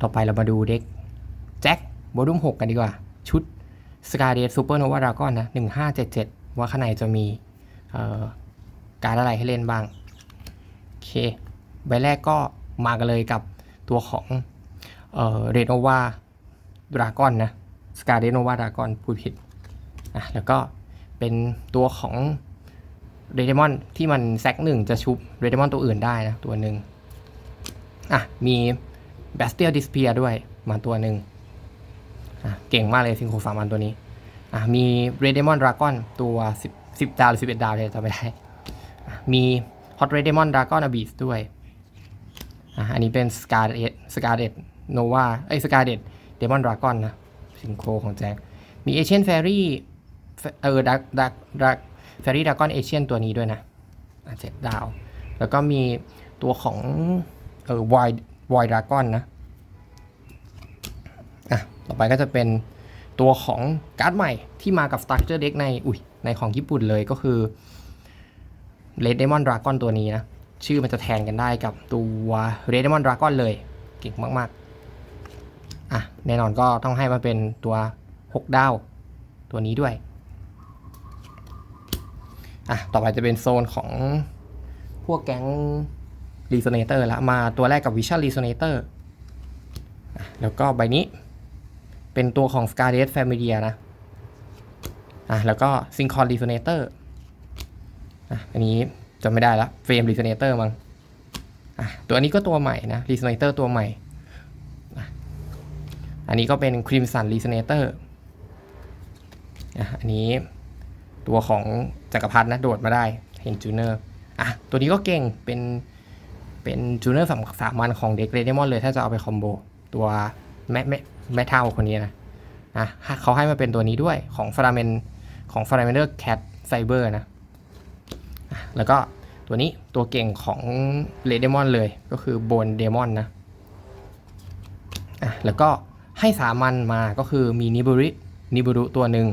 ต่อไปเรามาดูเด็กแจ็คโบดุม6 กันดีกว่า ชุดสกาเด s ซูเปอร์โนวาดากอนนะ1577 ว่าข้างในจะมีการอะไรให้เล่นบ้าง โอเค ใบแรกก็มากันเลยกับตัวของเรโนวาดราก้อนนะสกาเดโนวาดรากอนพูดผิดอะแล้วก็เป็นตัวของเรเดมอนที่มันแซกหนึ่งจะชุบเรเดมอนตัวอื่นได้นะ ตัวหนึ่งอะมี b a s t i a l Disappear ด้วยมาตัวหนึ่งอะเก่งมากเลยซิงโคฟามันตัวนี้อะมี Red Demon Dragon ตัว 10 10 ดาวหรือ 11 ดาวเลยจำไม่ได้อะมี Hot Red Demon Dragon Abyss ด้วยอะอันนี้เป็น Scarlet Scarlet Nova เอ้ย Scarlet Demon Dragon นะซิงโครของแจ็ค มี Asian Fairy เออ Dark Dark Dark Fairy Dragon Asian ตัวนี้ด้วยนะอะเจ็ดดาว แล้วก็มีตัวของเออ Void Void Dragon นะอะต่อไปก็จะเป็นตัวของการ์ดใหม่ที่มากับ Structure Deck ในอุ้ยในของญี่ปุ่นเลยก็คือ Red Demon Dragon ตัวนี้นะ ชื่อมันจะแทนกันได้กับตัว Red Demon Dragon เลย เก่งมากๆ อะ แน่นอนก็ต้องให้มาเป็นตัว 6 ดาว ตัวนี้ด้วย อะ ต่อไปจะเป็นโซนของพวกแก๊ง Resonator ละมาตัวแรกกับ Vision Resonator อะแล้วก็ใบนี้เป็นตัวของ Scarlet Familia นะอะแล้วก็ Synchron Resonator อะอันนี้จำไม่ได้ละ Frame Resonator มั้งอะตัวนี้ก็ตัวใหม่นะ Resonator ตัวใหม่อะอันนี้ก็เป็น Crimson Resonator อะอันนี้ตัวของจักรพรรดินะ โดดมาได้เห็นจูเนอร์อะตัวนี้ก็เก่งเป็น เป็นจูเนอร์สามสามันของเด็กเรเดมอนเลยถ้าจะเอาไปคอมโบตัวแม่แม่แม่เท่าคนนี้นะอะเขาให้มาเป็นตัวนี้ด้วยของฟาราเมนของฟาราเมนเดอร์แคทไซเบอร์นะ แล้วก็ตัวนี้ตัวเก่งของเรเดมอนเลยก็คือโบนเดมอนนะอะแล้วก็ให้สามันมาก็คือมีนิบุรินิบุรุตัวหนึ่ง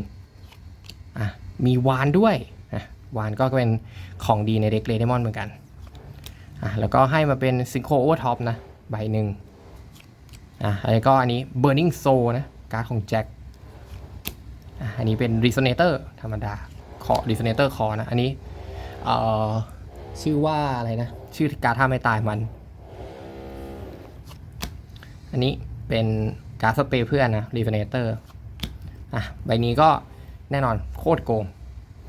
อะมีวานด้วยอะวานก็เป็นของดีในเด็กเรเดมอนเหมือนกัน อะแล้วก็ให้มาเป็นซิงโครโอเวอร์ท็อปนะ ใบหนึ่งอะแล้วก็อันนี้ Burning Soul นะการ์ดของแจ็คอะอันนี้เป็น Resonator ธรรมดาคอ Resonator คอนะ อันนี้เอ่อชื่อว่าอะไรนะ ชื่อการ์ดท่าไม่ตายมัน อันนี้เป็นการ์ดสเปรย์เพื่อนนะ Resonator อะใบนี้ก็แน่นอนโคตรโกง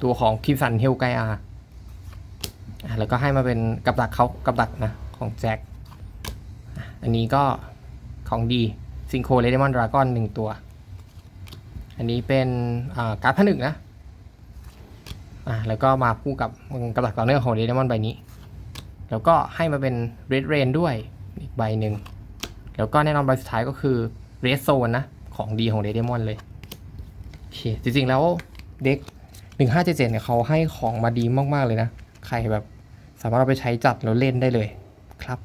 ตัวของคิมสันเฮลไกอา แล้วก็ให้มาเป็นกับดักเขากับดักนะของแจ็คอันนี้ก็ของดีซิงโคเลเดมอนดราก้อนหนึ่งตัว อันนี้เป็นการ์ดผนึกนะอะแล้วก็มาคู่กับกับดักต่อเนื่องของเรเดมอนใบนี้ แล้วก็ให้มาเป็นเรดเรนด้วยอีกใบหนึ่ง แล้วก็แน่นอนใบสุดท้ายก็คือเรดโซนนะ ของดีของเรเดมอนเลยโอเคจริงๆแล้วเด็ก 1577เนี่ยเขาให้ของมาดีมากๆเลยนะ ใครแบบ สามารถเอาไปใช้จัดแล้วเล่นได้เลยครับ